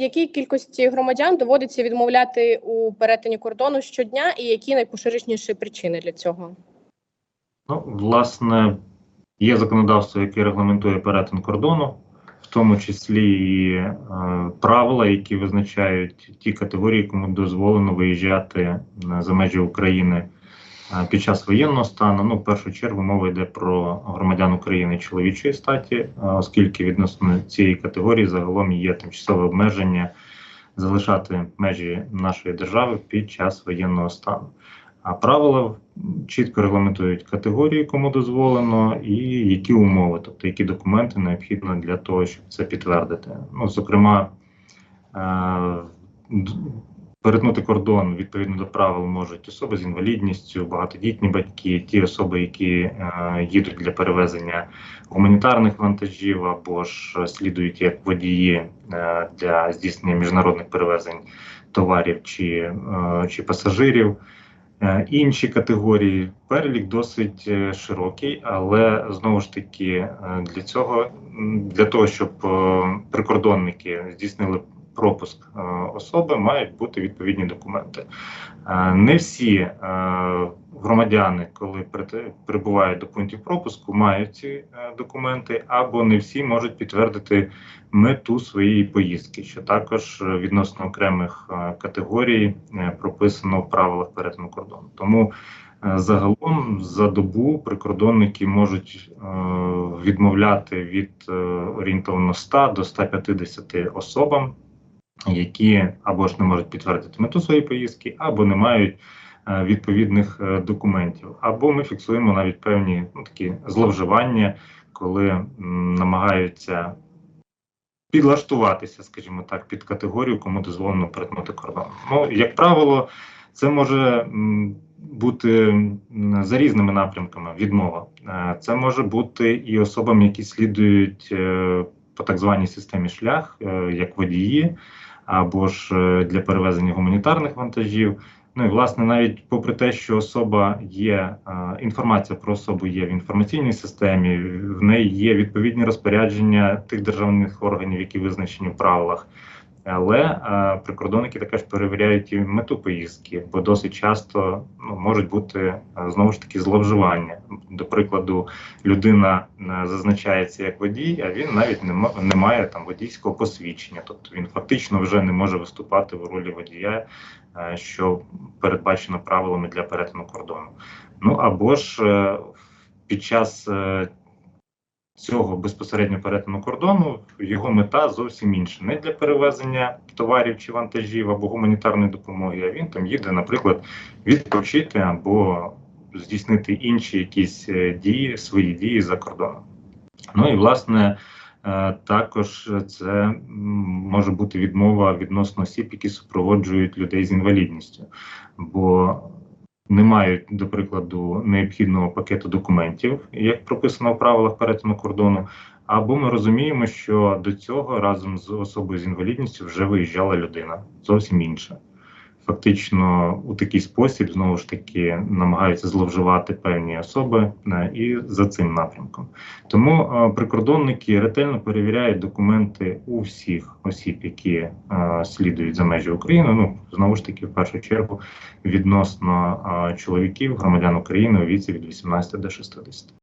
якій кількості громадян доводиться відмовляти у перетині кордону щодня, і які найпоширеніші причини для цього? Ну, власне, є законодавство, яке регламентує перетин кордону, в тому числі і е, правила, які визначають ті категорії, кому дозволено виїжджати е, за межі України під час воєнного стану. Ну, в першу чергу мова йде про громадян України чоловічої статі, е, оскільки відносно цієї категорії загалом є тимчасове обмеження залишати межі нашої держави під час воєнного стану. А правила чітко регламентують категорії, кому дозволено, і які умови, тобто які документи необхідно для того, щоб це підтвердити. Ну, зокрема, е, перетнути кордон відповідно до правил можуть особи з інвалідністю, багатодітні батьки, ті особи, які е, їдуть для перевезення гуманітарних вантажів або ж слідують як водії е, для здійснення міжнародних перевезень товарів чи, е, чи пасажирів. Е, Інші категорії перелік досить е, широкий, але знову ж таки е, для цього для того, щоб прикордонники здійснили пропуск е, особи, мають бути відповідні документи. Е, Не всі е, громадяни, коли прибувають до пунктів пропуску, мають ці документи, або не всі можуть підтвердити мету своєї поїздки, що також відносно окремих категорій прописано в правилах перетину кордону. Тому загалом за добу прикордонники можуть е, відмовляти від е, орієнтовно 100 до 150 особам, які або ж не можуть підтвердити мету своєї поїздки, або не мають е, відповідних е, документів, або ми фіксуємо навіть певні ну, такі зловживання, коли намагаються підлаштуватися, скажімо так, під категорію, кому дозволено перетнути кордон. Ну, як правило, це може бути за різними напрямками відмова. Е, Це може бути і особам, які слідують по так званій системі шлях, як водії, або ж е, для перевезення гуманітарних вантажів. Ну і власне, навіть попри те, що особа є, е, інформація про особу є в інформаційній системі, в неї є відповідні розпорядження тих державних органів, які визначені в правилах. Але е, прикордонники також перевіряють і мету поїздки, бо досить часто ну, можуть бути е, знову ж таки зловживання. До прикладу, людина е, зазначається як водій, а він навіть не, не має там водійського посвідчення, тобто він фактично вже не може виступати в ролі водія, що передбачено правилами для перетину кордону. Ну або ж під час цього безпосередньо перетину кордону його мета зовсім інша. Не для перевезення товарів чи вантажів або гуманітарної допомоги, а він там їде, наприклад, відпочити або здійснити інші якісь е, дії, свої дії за кордоном. Ну і власне. е, Також це може бути відмова відносно осіб, які супроводжують людей з інвалідністю, бо не мають, до прикладу, необхідного пакету документів, як прописано в правилах перетину кордону. Або ми розуміємо, що до цього разом з особою з інвалідністю вже виїжджала людина зовсім інша. Фактично, у такий спосіб знову ж таки намагаються зловживати певні особи е, і за цим напрямком. Тому е, прикордонники ретельно перевіряють документи у всіх осіб, які е, слідують за межі України. Ну знову ж таки, в першу чергу, відносно чоловіків, громадян України у віці від 18 до 60.